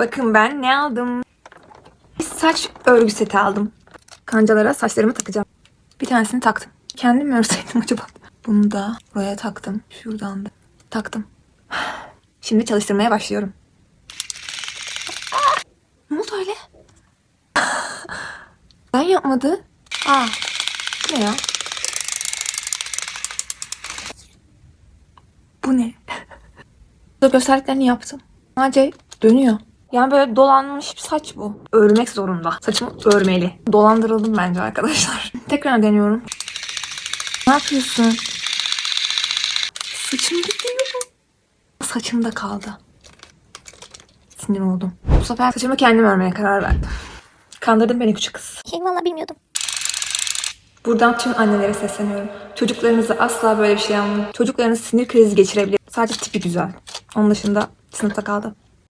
Bakın ben ne aldım. Bir saç örgü seti aldım. Kancalara saçlarımı takacağım. Bir tanesini taktım. Kendim mi örseydim acaba? Bunu da buraya taktım. Şuradan da taktım. Şimdi çalıştırmaya başlıyorum. Ne oldu öyle? Ben yapmadı. Aa, ne ya? Bu ne? Burada gösterdiklerini yaptım. Sadece dönüyor. Yani böyle dolanmış bir saç bu. Örmek zorunda. Saçımı örmeli. Dolandırıldım bence arkadaşlar. Tekrar deniyorum. Ne yapıyorsun? Saçım gidiyor. Saçımda kaldı. Sinir oldum. Bu sefer saçımı kendim örmeye karar verdim. Kandırdın beni küçük kız. Şey valla bilmiyordum. Buradan tüm annelere sesleniyorum. Çocuklarınızı asla böyle bir şey yapmayın. Çocuklarınız sinir krizi geçirebilir. Sadece tipi güzel. Onun dışında sınıfta kaldı.